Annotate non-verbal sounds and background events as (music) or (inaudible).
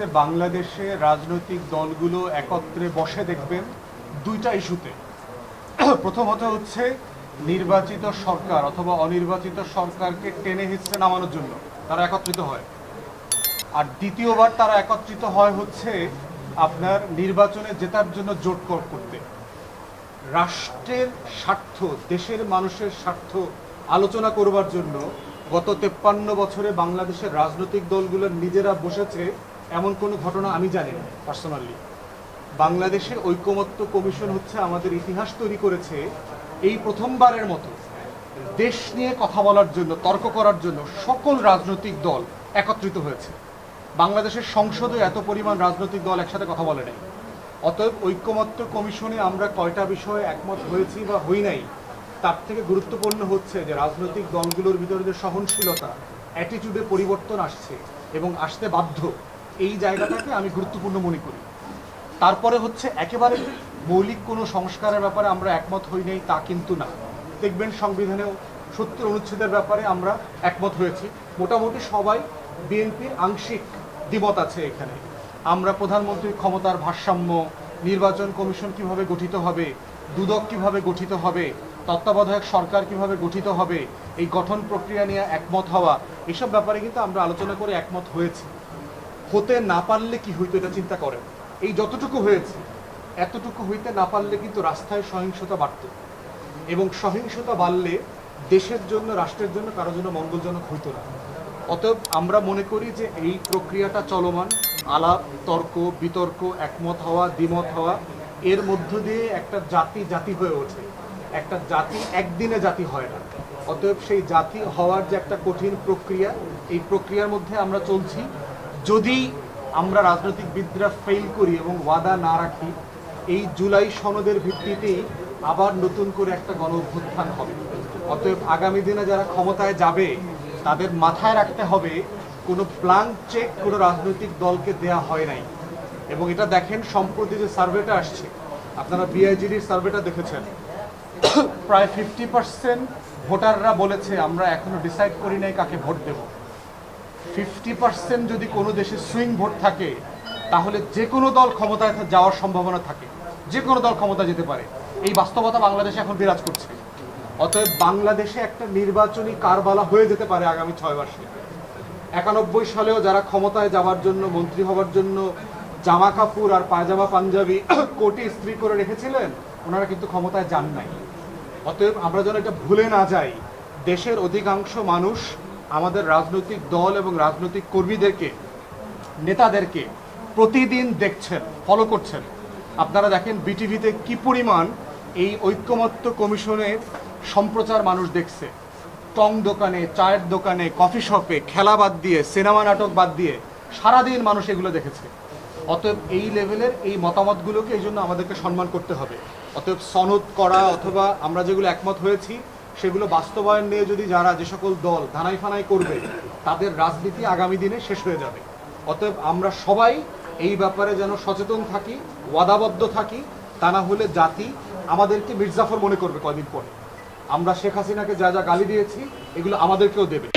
মুহূর্তে বাংলাদেশে রাজনৈতিক দলগুলো একত্রে বসে দেখবেন দুইটা ইস্যুতে। প্রথমত হচ্ছে নির্বাচিত সরকার অথবা অনির্বাচিত সরকারকে টেনে হিসেবে নামানোর জন্য তারা একত্রিত হয়। আর দ্বিতীয়বার তারা একত্রিত হয় হচ্ছে আপনার নির্বাচনে জেতার জন্য জোট কর- করতে। রাষ্ট্রের স্বার্থ, দেশের মানুষের স্বার্থ আলোচনা করবার জন্য গত তেপ্পান্ন বছরে বাংলাদেশের রাজনৈতিক দলগুলো নিজেরা বসেছে এমন কোনো ঘটনা আমি জানি না পার্সোনালি বাংলাদেশে ঐকমত্য কমিশন হচ্ছে আমাদের ইতিহাস তৈরি করেছে এই প্রথমবারের মতো। দেশ নিয়ে কথা বলার জন্য, তর্ক করার জন্য সকল রাজনৈতিক দল একত্রিত হয়েছে। বাংলাদেশের সংসদে এত পরিমাণ রাজনৈতিক দল একসাথে কথা বলে নাই। অতএব ঐক্যমত্য কমিশনে আমরা কয়টা বিষয়ে একমত হয়েছি বা হই নাই, তার থেকে গুরুত্বপূর্ণ হচ্ছে যে রাজনৈতিক দলগুলোর ভিতরে যে সহনশীলতা অ্যাটিটিউডে পরিবর্তন আসছে এবং আসতে বাধ্য এই জায়গাটাকে আমি গুরুত্বপূর্ণ মনে করি। তারপরে হচ্ছে একেবারে মৌলিক কোনো সংস্কারের ব্যাপারে আমরা একমত হই নাই, তা কিন্তু না। দেখবেন সংবিধানেও সত্তর অনুচ্ছেদের ব্যাপারে আমরা একমত হয়েছি। মোটামুটি সবাই বিএনপির আংশিক দ্বিমত আছে এখানে। আমরা প্রধানমন্ত্রীর ক্ষমতার ভারসাম্য, নির্বাচন কমিশন কীভাবে গঠিত হবে, দুদক কীভাবে গঠিত হবে, তত্ত্বাবধায়ক সরকার কীভাবে গঠিত হবে, এই গঠন প্রক্রিয়া নিয়ে একমত হওয়া, এসব ব্যাপারে কিন্তু আমরা আলোচনা করে একমত হয়েছি। হতে না পারলে কি হইতো এটা চিন্তা করেন। এই যতটুকু হয়েছে, এতটুকু হইতে না পারলে কিন্তু রাস্তায় সহিংসতা বাড়ত। এবং সহিংসতা বাড়লে দেশের জন্য, রাষ্ট্রের জন্য কারোর জন্য মঙ্গলজনক হইতো না। অতএব আমরা মনে করি যে এই প্রক্রিয়াটা চলমান। আলাপ, তর্ক, বিতর্ক, একমত হওয়া, দ্বিমত হওয়া, এর মধ্য দিয়ে একটা জাতি জাতি হয়ে ওঠে। একটা জাতি একদিনে জাতি হয় না। অতএব সেই জাতি হওয়ার যে একটা কঠিন প্রক্রিয়া, এই প্রক্রিয়ার মধ্যে আমরা চলছি। যদি আমরা রাজনৈতিকবিদরা ফেল করি এবং ওয়াদা না রাখি, এই জুলাই সনদের ভিত্তিতেই আবার নতুন করে একটা গণ অভ্যুত্থান হবে। অতএব আগামী দিনে যারা ক্ষমতায় যাবে, তাদের মাথায় রাখতে হবে, কোনো প্ল্যান চেক কোনো রাজনৈতিক দলকে দেয়া হয় নাই। এবং এটা দেখেন সম্প্রতি যে সার্ভেটা আসছে, আপনারা বিআইজিডির সার্ভেটা দেখেছেন। প্রায় ফিফটি পার্সেন্ট ভোটাররা বলেছে, আমরা এখনও ডিসাইড করি নাই কাকে ভোট দেবো। ফিফটি পার্সেন্ট যদি কোনো দেশে সুইং ভোট থাকে, তাহলে যে কোনো দল ক্ষমতায় যাওয়ার সম্ভাবনা থাকে। যে কোনো দল ক্ষমতা যেতে পারে। এই বাস্তবতা বাংলাদেশে এখন বিরাজ করছে। অতএব বাংলাদেশে একটা নির্বাচনী কারবালা হয়ে যেতে পারে আগামী ছয় মাসে। একানব্বই সালেও যারা ক্ষমতায় যাওয়ার জন্য, মন্ত্রী হওয়ার জন্য জামা কাপড় আর পায়জামা, পাঞ্জাবি (coughs) কোটি স্ত্রী করে রেখেছিলেন, ওনারা কিন্তু ক্ষমতায় যান নাই। অতএব আমরা যেন এটা ভুলে না যাই, দেশের অধিকাংশ মানুষ আমাদের রাজনৈতিক দল এবং রাজনৈতিক কর্মীদেরকে, নেতাদেরকে প্রতিদিন দেখছেন ফলো করছেন। আপনারা দেখেন বিটিভিতে কি পরিমাণ এই ঐক্যমত্য কমিশনের সম্প্রচার মানুষ দেখছে। টং দোকানে, চায়ের দোকানে, কফি শপে খেলা বাদ দিয়ে, সিনেমা নাটক বাদ দিয়ে সারাদিন মানুষ এগুলো দেখেছে। অতএব এই লেভেলের এই মতামতগুলোকে এই জন্য আমাদেরকে সম্মান করতে হবে। অতএব সনদ করা অথবা আমরা যেগুলো একমত হয়েছি সেগুলো বাস্তবায়ন নিয়ে যদি যারা যে সকল দল ধানাই ফানাই করবে, তাদের রাজনীতি আগামী দিনে শেষ হয়ে যাবে। অতএব আমরা সবাই এই ব্যাপারে যেন সচেতন থাকি, ওয়াদাবদ্ধ থাকি, তা না হলে জাতি আমাদেরকে মির্জাফর মনে করবে কয়দিন পরে। আমরা শেখ হাসিনাকে যা যা গালি দিয়েছি, এগুলো আমাদেরকেও দেবে।